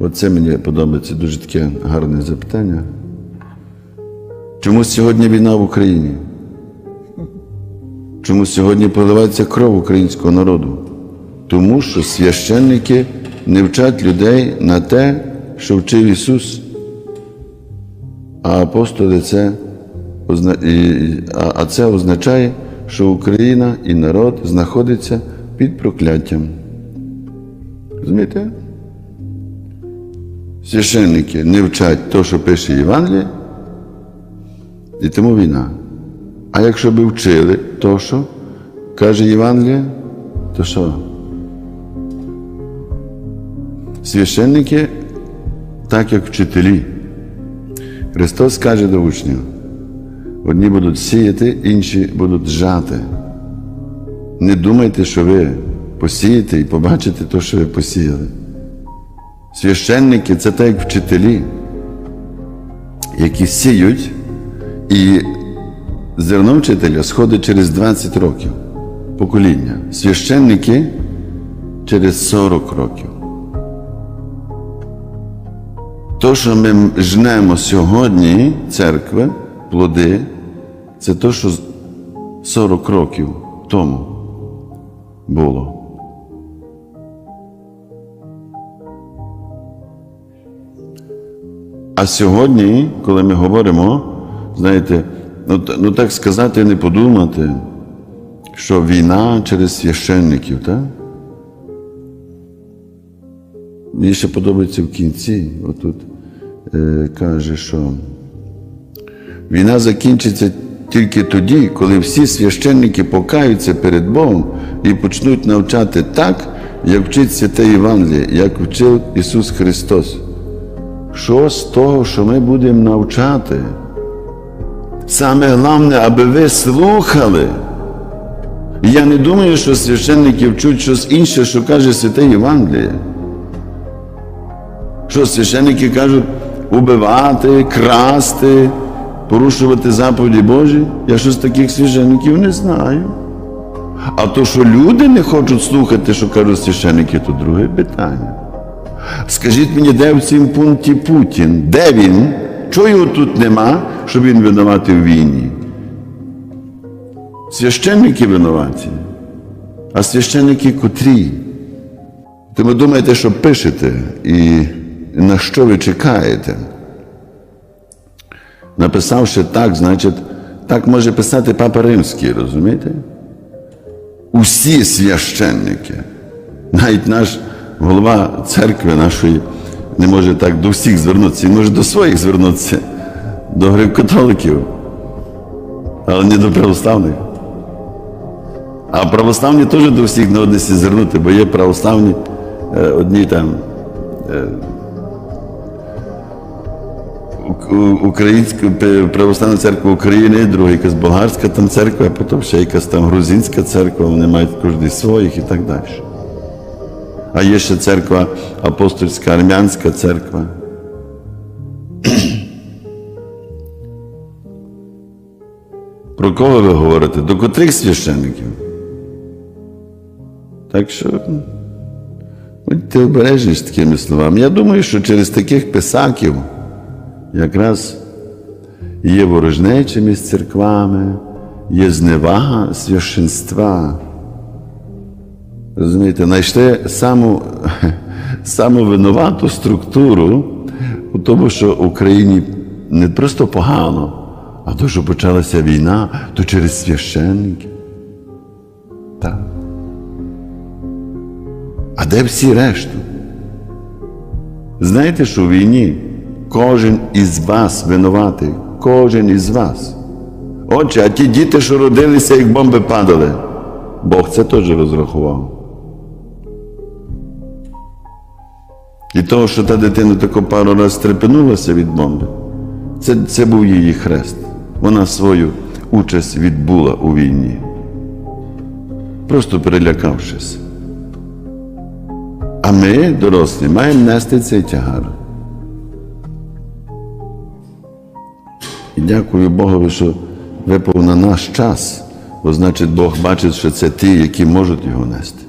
Оце мені подобається дуже таке гарне запитання. Чому сьогодні війна в Україні? Чому сьогодні проливається кров українського народу? Тому що священники не вчать людей на те, що вчив Ісус. А апостоли це а- це означає, що Україна і народ знаходиться під прокляттям. Розумієте? Священники не вчать те, що пише Євангеліє, і тому війна. А якщо би вчили то, що каже Євангеліє, то що? Священники, так як вчителі. Христос каже до учнів: одні будуть сіяти, інші будуть жати. Не думайте, що ви посієте і побачите те, що ви посіяли. Священники це так як вчителі, які сіють, і зерно вчителя сходить через 20 років покоління. Священники через 40 років. То, що ми жнемо сьогодні, церкви, плоди, це то, що 40 років тому було. А сьогодні, коли ми говоримо, знаєте, ну, ну так сказати, не подумати, що війна через священників, так? Мені ще подобається в кінці, отут е, каже, що війна закінчиться тільки тоді, коли всі священники покаються перед Богом і почнуть навчати так, як вчить святе Євангеліє, як вчив Ісус Христос. Що з того, що ми будемо навчати? Саме головне, аби ви слухали. Я не думаю, що священники вчуть щось інше, що каже святе Євангеліє. Що священники кажуть убивати, красти, порушувати заповіді Божі? Я щось таких священників не знаю. А то, що люди не хочуть слухати, що кажуть священники, то друге питання. Скажіть мені, де в цьому пункті Путін? Де він? Чого його тут нема, щоб він винуватий в війні? Священники винуваті, а священники котрі? Тому думаєте, що пишете і на що ви чекаєте? Написавши так, значить, так може писати Папа Римський, розумієте? Усі священники, навіть наш голова церкви нашої не може так до всіх звернутися, він може до своїх звернутися, до греко-католиків, але не до православних. А православні теж до всіх не однесі звернути, бо є православні е, одні там е, Українська православна церква України, друга якась болгарська там церква, а потім ще якась там грузинська церква, вони мають кожен своїх і так далі. А є ще церква апостольська армянська церква. Про кого ви говорите? До котрих священників? Так що будьте обережні з такими словами. Я думаю, що через таких писаків якраз є ворожнечі між церквами, є зневага священства. Розумієте, знайшли саму, саму винувату структуру у тому, що Україні не просто погано, а то, що почалася війна, то через священників. Так. А де всі решту? Знаєте, що в війні кожен із вас винуватий, кожен із вас. Отже, а ті діти, що родилися, як бомби падали, Бог це теж розрахував. І того, що та дитина тако пару раз стрепенулася від бомби, це, це був її хрест. Вона свою участь відбула у війні, просто перелякавшись. А ми, дорослі, маємо нести цей тягар. І дякую Богові, що випав на наш час, бо значить Бог бачить, що це ті, які можуть його нести.